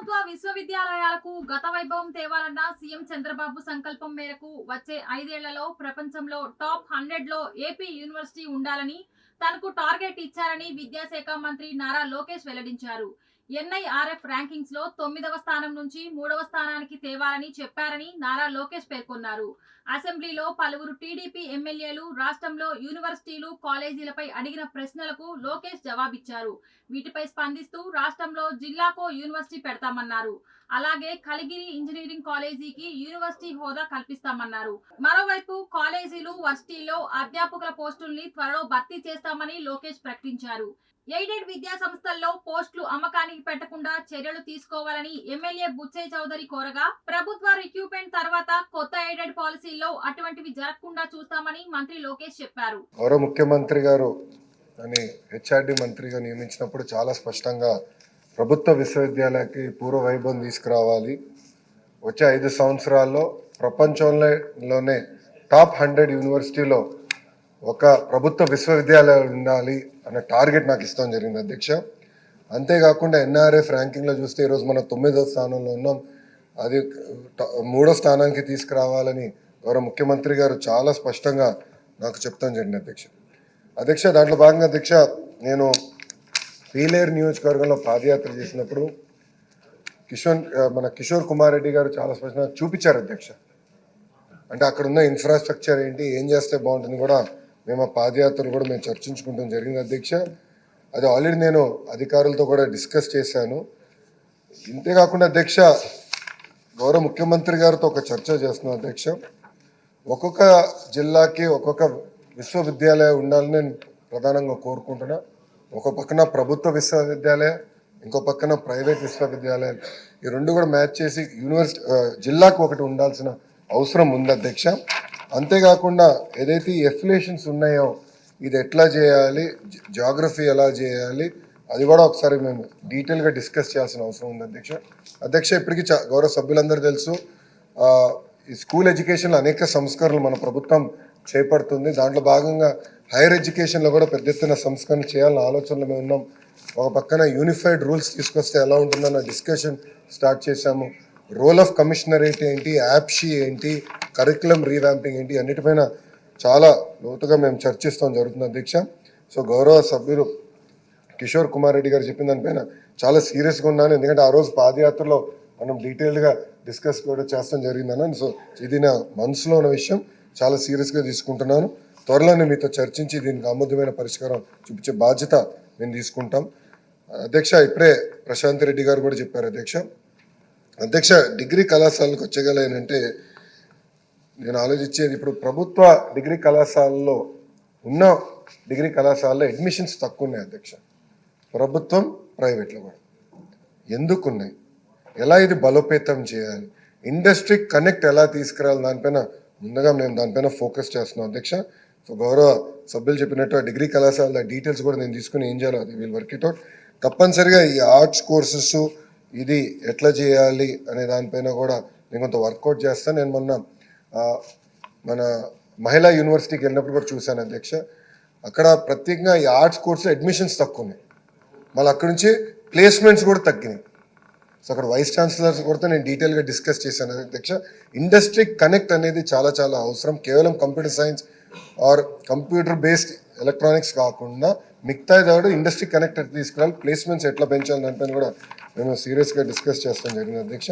ప్రభుత్వ విశ్వవిద్యాలయాలకు గత వైభవం తేవాలన్న సీఎం చంద్రబాబు సంకల్పం మేరకు వచ్చే ఐదేళ్ళలో ప్రపంచంలో టాప్ హండ్రెడ్లో ఏపీ యూనివర్సిటీ ఉండాలని తనకు టార్గెట్ ఇచ్చారని విద్యాశాఖ మంత్రి నారా లోకేష్ వెల్లడించారు. ఎన్ఐఆర్ఎఫ్ ర్యాంకింగ్స్లో తొమ్మిదవ స్థానం నుంచి మూడవ స్థానానికి తేవాలని చెప్పారని నారా లోకేష్ పేర్కొన్నారు. అసెంబ్లీలో పలువురు టీడీపీ ఎమ్మెల్యేలు రాష్ట్రంలో యూనివర్సిటీలు కాలేజీలపై అడిగిన ప్రశ్నలకు లోకేష్ జవాబిచ్చారు. వీటిపై స్పందిస్తూ రాష్ట్రంలో జిల్లాకో యూనివర్సిటీ పెడతామన్నారు. అలాగే కలిగిరి ఇంజనీరింగ్ కాలేజీకి యూనివర్సిటీ హోదా కల్పిస్తామన్నారు. మరోవైపు కాలేజీలు వర్సిటీల్లో అధ్యాపకుల పోస్టుల్ని త్వరలో భర్తీ చేస్తామని లోకేష్ ప్రకటించారు. ఎయిడెడ్ విద్యా సంస్థల్లో పోస్టులు అమ్మకానికి పెట్టకుండా చర్యలు తీసుకోవాలని ఎమ్మెల్యే బుచ్చయ్య చౌదరి కోరగా ప్రభుత్వ రిక్రూట్మెంట్ తర్వాత కొత్త ఎయిడెడ్ పాలసీల్లో అటువంటివి జరగకుండా చూస్తామని మంత్రి లోకేష్ చెప్పారు. గౌరవ ముఖ్యమంత్రి గారు అని హెచ్ఆర్డి మంత్రిగా నియమించినప్పుడు చాలా స్పష్టంగా ప్రభుత్వ విశ్వవిద్యాలయాలకి పూర్వ వైభవం తీసుకురావాలి. వచ్చే ఐదు సంవత్సరాల్లో ప్రపంచంలోనే టాప్ హండ్రెడ్ యూనివర్సిటీలో ఒక ప్రభుత్వ విశ్వవిద్యాలయం ఉండాలి అనే టార్గెట్ నాకు ఇస్తాం జరిగింది అధ్యక్ష. అంతేకాకుండా ఎన్ఆర్ఎఫ్ ర్యాంకింగ్లో చూస్తే ఈరోజు మనం తొమ్మిదో స్థానంలో ఉన్నాం. అది మూడో స్థానానికి తీసుకురావాలని గౌరవ ముఖ్యమంత్రి గారు చాలా స్పష్టంగా నాకు చెప్తాం జరిగింది అధ్యక్ష. అధ్యక్ష దాంట్లో భాగంగా అధ్యక్ష నేను పీలేరు నియోజకవర్గంలో పాదయాత్ర చేసినప్పుడు కిషోర్ మన కిషోర్ కుమార్ రెడ్డి గారు చాలా స్పష్టంగా చూపించారు అధ్యక్ష. అంటే అక్కడ ఉన్న ఇన్ఫ్రాస్ట్రక్చర్ ఏంటి ఏం చేస్తే బాగుంటుంది కూడా మేము ఆ పాదయాత్రలు కూడా మేము చర్చించుకుంటాం. జరిగింది అధ్యక్ష అది ఆల్రెడీ నేను అధికారులతో కూడా డిస్కస్ చేశాను. ఇంతేకాకుండా అధ్యక్ష గౌరవ ముఖ్యమంత్రి గారితో ఒక చర్చ చేస్తున్నాం అధ్యక్ష. ఒక్కొక్క జిల్లాకి ఒక్కొక్క విశ్వవిద్యాలయం ఉండాలని నేను ప్రధానంగా కోరుకుంటున్నా. ఒక పక్కన ప్రభుత్వ విశ్వవిద్యాలయం ఇంకో పక్కన ప్రైవేట్ విశ్వవిద్యాలయం. ఈ రెండు కూడా మ్యాచ్ చేసి యూనివర్సిటీ జిల్లాకు ఒకటి ఉండాల్సిన అవసరం ఉంది అధ్యక్ష. అంతేకాకుండా ఏదైతే ఈ ఎఫిలేషన్స్ ఉన్నాయో ఇది ఎట్లా చేయాలి జాగ్రఫీ ఎలా చేయాలి అది కూడా ఒకసారి మేము డీటెయిల్గా డిస్కస్ చేయాల్సిన అవసరం ఉంది అధ్యక్ష. అధ్యక్ష ఇప్పటికీ గౌరవ సభ్యులందరూ తెలుసు ఈ స్కూల్ ఎడ్యుకేషన్లో అనేక సంస్కరణలు మన ప్రభుత్వం చేపడుతుంది. దాంట్లో భాగంగా హైయర్ ఎడ్యుకేషన్లో కూడా పెద్ద ఎత్తున సంస్కరణ చేయాలన్న ఆలోచనలో మేము ఉన్నాం. ఒక పక్కన యూనిఫైడ్ రూల్స్ తీసుకొస్తే ఎలా ఉంటుందన్న డిస్కషన్ స్టార్ట్ చేశాము. రోల్ ఆఫ్ కమిషనరేట్ ఏంటి యాప్షీ ఏంటి కరికులం రీవ్యాంపింగ్ ఏంటి? అన్నిటిపైన చాలా లోతుగా మేము చర్చిస్తాం జరుగుతుంది అధ్యక్ష సో గౌరవ సభ్యులు కిషోర్ కుమార్ రెడ్డి గారు చెప్పిన దానిపైన చాలా సీరియస్గా ఉన్నాను. ఎందుకంటే ఆ రోజు పాదయాత్రలో మనం డీటెయిల్డ్గా డిస్కస్ కూడా చేస్తాం జరిగిందన్న. సో ఇది నా మనసులో ఉన్న విషయం. చాలా సీరియస్గా తీసుకుంటున్నాను. త్వరలోనే మీతో చర్చించి దీనికి ఆమోదమైన పరిష్కారం చూపించే బాధ్యత మేము తీసుకుంటాం. అధ్యక్ష ఇప్పుడే ప్రశాంత్ రెడ్డి గారు కూడా చెప్పారు అధ్యక్ష. అధ్యక్ష డిగ్రీ కళాశాలకు వచ్చగలేనంటే నేను ఆలోచించేది ఇప్పుడు ప్రభుత్వ డిగ్రీ కళాశాలలో ఉన్న డిగ్రీ కళాశాలలో అడ్మిషన్స్ తక్కువ ఉన్నాయి అధ్యక్ష. ప్రభుత్వం ప్రైవేట్లో కూడా. ఎందుకు ఉన్నాయి ఎలా ఇది బలోపేతం చేయాలి? ఇండస్ట్రీ కనెక్ట్ ఎలా తీసుకురావాలి దానిపైన ముందుగా మేము దానిపైన ఫోకస్ చేస్తున్నాం అధ్యక్ష. సో గౌరవ సభ్యులు చెప్పినట్టు ఆ డిగ్రీ కళాశాల డీటెయిల్స్ కూడా నేను తీసుకుని ఏం చేయాలో అది వీళ్ళు వర్క్ ఇట్ అవుట్ తప్పనిసరిగా ఈ ఆర్ట్స్ కోర్సెస్ ఇది ఎట్లా చేయాలి అనే దానిపైన కూడా నేను కొంత వర్కౌట్ చేస్తాను. నేను మొన్న మన మహిళా యూనివర్సిటీకి వెళ్ళినప్పుడు కూడా చూశాను అధ్యక్ష. అక్కడ ప్రత్యేకంగా ఈ ఆర్ట్స్ కోర్సులో అడ్మిషన్స్ తక్కువ ఉన్నాయి. మళ్ళీ అక్కడి నుంచి ప్లేస్మెంట్స్ కూడా తగ్గినాయి. సో అక్కడ వైస్ ఛాన్సలర్స్ కూడా నేను డీటెయిల్గా డిస్కస్ చేశాను అధ్యక్ష. ఇండస్ట్రీ కనెక్ట్ అనేది చాలా చాలా అవసరం. కేవలం computer science or computer based electronics కాకుండా మిగతా దాడు ఇండస్ట్రీ కనెక్ట్ తీసుకురావాలి ప్లేస్మెంట్స్ ఎట్లా పెంచాలి దానిపైన కూడా మేము సీరియస్గా డిస్కస్ చేస్తాం జరిగింది అధ్యక్ష.